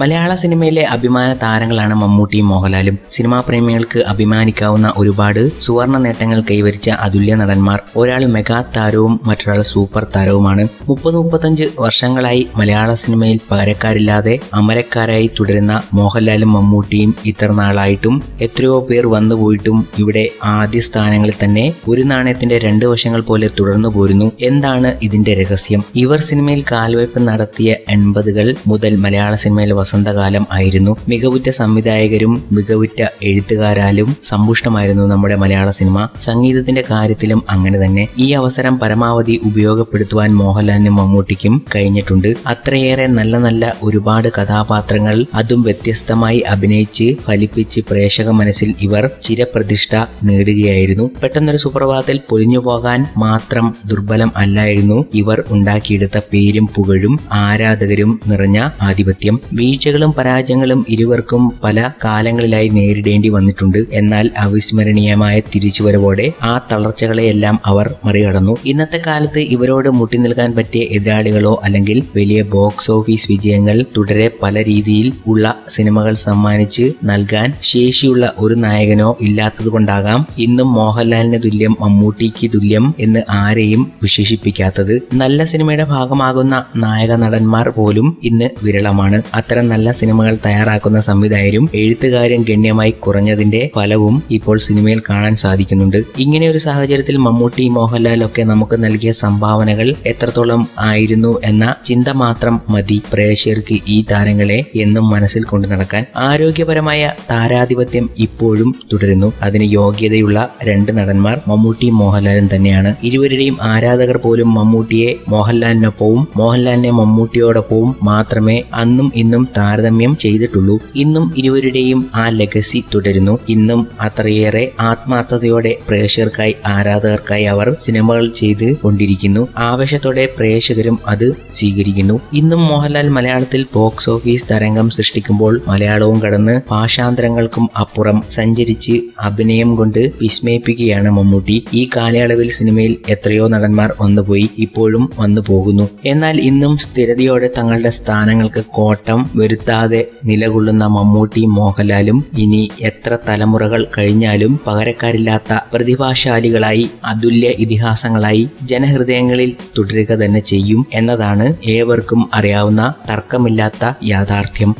മലയാള സിനിമയിലെ അഭിമാന താരങ്ങളാണ് മമ്മൂട്ടിയും മോഹൻലാലും. സിനിമാ പ്രേമികൾക്ക് അഭിമാനിക്കാവുന്ന ഒരുപാട് സുവർണ നേട്ടങ്ങൾ കൈവരിച്ച അതുല്യ നടന്മാർ. ഒരാൾ മെഗാ താരവും മറ്റൊരാൾ സൂപ്പർ താരവുമാണ്. മുപ്പത് മുപ്പത്തഞ്ച് വർഷങ്ങളായി മലയാള സിനിമയിൽ പകരക്കാരില്ലാതെ അമരക്കാരായി തുടരുന്ന മോഹൻലാലും മമ്മൂട്ടിയും ഇത്ര നാളായിട്ടും എത്രയോ പേർ വന്നുപോയിട്ടും ഇവിടെ ആദ്യ സ്ഥാനങ്ങളിൽ തന്നെ ഒരു നാണയത്തിന്റെ രണ്ട് വശങ്ങൾ പോലെ തുടർന്നു പോരുന്നു. എന്താണ് ഇതിന്റെ രഹസ്യം? ഇവർ സിനിമയിൽ കാൽവയ്പ് നടത്തിയ എൺപതുകൾ മുതൽ മലയാള സിനിമയിലെ വസന്തകാലം ആയിരുന്നു. മികവുറ്റ സംവിധായകരും മികവുറ്റ എഴുത്തുകാരാലും സമ്പുഷ്ടമായിരുന്നു നമ്മുടെ മലയാള സിനിമ. സംഗീതത്തിന്റെ കാര്യത്തിലും അങ്ങനെ തന്നെ. ഈ അവസരം പരമാവധി ഉപയോഗപ്പെടുത്തുവാൻ മോഹൻലാലിനും മമ്മൂട്ടിക്കും കഴിഞ്ഞിട്ടുണ്ട്. അത്രയേറെ നല്ല നല്ല ഒരുപാട് കഥാപാത്രങ്ങൾ അതും വ്യത്യസ്തമായി അഭിനയിച്ച് ഫലിപ്പിച്ച് പ്രേക്ഷക മനസ്സിൽ ഇവർ ചിരപ്രതിഷ്ഠ നേടുകയായിരുന്നു. പെട്ടെന്നൊരു സുപ്രഭാതത്തിൽ പൊലിഞ്ഞു പോകാൻ മാത്രം ദുർബലം അല്ലായിരുന്നു ഇവർ ഉണ്ടാക്കിയെടുത്ത പേരും പുകഴും ആരാധകരും നിറഞ്ഞ ആധിപത്യം. വീഴ്ചകളും പരാജയങ്ങളും ഇരുവർക്കും പല കാലങ്ങളിലായി നേരിടേണ്ടി വന്നിട്ടുണ്ട്. എന്നാൽ അവിസ്മരണീയമായ തിരിച്ചുവരവോടെ ആ തളർച്ചകളെയെല്ലാം അവർ മറികടന്നു. ഇന്നത്തെ കാലത്ത് ഇവരോട് മുട്ടി നിൽക്കാൻ പറ്റിയ എതിരാളികളോ അല്ലെങ്കിൽ വലിയ ബോക്സ് ഓഫീസ് വിജയങ്ങൾ തുടരെ പല രീതിയിൽ ഉള്ള സിനിമകൾ സമ്മാനിച്ച് നൽകാൻ ശേഷിയുള്ള ഒരു നായകനോ ഇല്ലാത്തതുകൊണ്ടാകാം ഇന്നും മോഹൻലാലിന് തുല്യം മമ്മൂട്ടിക്ക് തുല്യം എന്ന് ആരെയും വിശേഷിപ്പിക്കാത്തത്. നല്ല സിനിമയുടെ ഭാഗമാകുന്ന നായക നടന്മാർ പോലും ഇന്ന് വിരളമാണ്. അത്തരം നല്ല സിനിമകൾ തയ്യാറാക്കുന്ന സംവിധായകരും എഴുത്തുകാരും ഗണ്യമായി കുറഞ്ഞതിന്റെ ഫലവും ഇപ്പോൾ സിനിമയിൽ കാണാൻ സാധിക്കുന്നുണ്ട്. ഇങ്ങനെ ഒരു സാഹചര്യത്തിൽ മമ്മൂട്ടി മോഹൻലാൽ ഒക്കെ നമുക്ക് നൽകിയ സംഭാവനകൾ എത്രത്തോളം ആയിരുന്നു എന്ന ചിന്ത മാത്രം മതി പ്രേക്ഷകർക്ക് ഈ താരങ്ങളെ എന്നും മനസ്സിൽ കൊണ്ടു നടക്കാൻ. ആരോഗ്യപരമായ താരാധിപത്യം ഇപ്പോഴും തുടരുന്നു. അതിന് യോഗ്യതയുള്ള രണ്ട് നടന്മാർ മമ്മൂട്ടിയും മോഹൻലാലും തന്നെയാണ്. ഇരുവരുടെയും ആരാധകർ പോലും മമ്മൂട്ടിയെ മോഹൻലാലിനൊപ്പവും മോഹൻലാലിനെ മമ്മൂട്ടിയോടൊപ്പവും മാത്രമേ അന്നും ഇന്നും താരതമ്യം ചെയ്തിട്ടുള്ളൂ. ഇന്നും ഇരുവരുടെയും ആ ലെഗസി തുടരുന്നു. ഇന്നും അത്രയേറെ ആത്മാർത്ഥതയോടെ പ്രേക്ഷകർക്കായി ആരാധകർക്കായി അവർ സിനിമകൾ ചെയ്ത് കൊണ്ടിരിക്കുന്നു. ആവേശത്തോടെ പ്രേക്ഷകരും അത് സ്വീകരിക്കുന്നു. ഇന്നും മോഹൻലാൽ മലയാളത്തിൽ ബോക്സ് ഓഫീസ് തരംഗം സൃഷ്ടിക്കുമ്പോൾ മലയാളവും കടന്ന് ഭാഷാന്തരങ്ങൾക്കും അപ്പുറം സഞ്ചരിച്ച് അഭിനയം കൊണ്ട് വിസ്മയിപ്പിക്കുകയാണ് മമ്മൂട്ടി. ഈ കാലയളവിൽ സിനിമയിൽ എത്രയോ നടന്മാർ വന്നുപോയി ഇപ്പോഴും വന്നു പോകുന്നു എന്നാൽ ഇന്നും സ്ഥിരതയോടെ തങ്ങളുടെ സ്ഥാനങ്ങൾക്ക് കോട്ടം വരുത്താതെ നിലകൊള്ളുന്ന മമ്മൂട്ടിയും മോഹൻലാലും ഇനി എത്ര തലമുറകൾ കഴിഞ്ഞാലും പകരക്കാരില്ലാത്ത പ്രതിഭാശാലികളായി അതുല്യ ഇതിഹാസങ്ങളായി ജനഹൃദയങ്ങളിൽ തുടരുക തന്നെ ചെയ്യും എന്നതാണ് ഏവർക്കും അറിയാവുന്ന തർക്കമില്ലാത്ത യാഥാർത്ഥ്യം.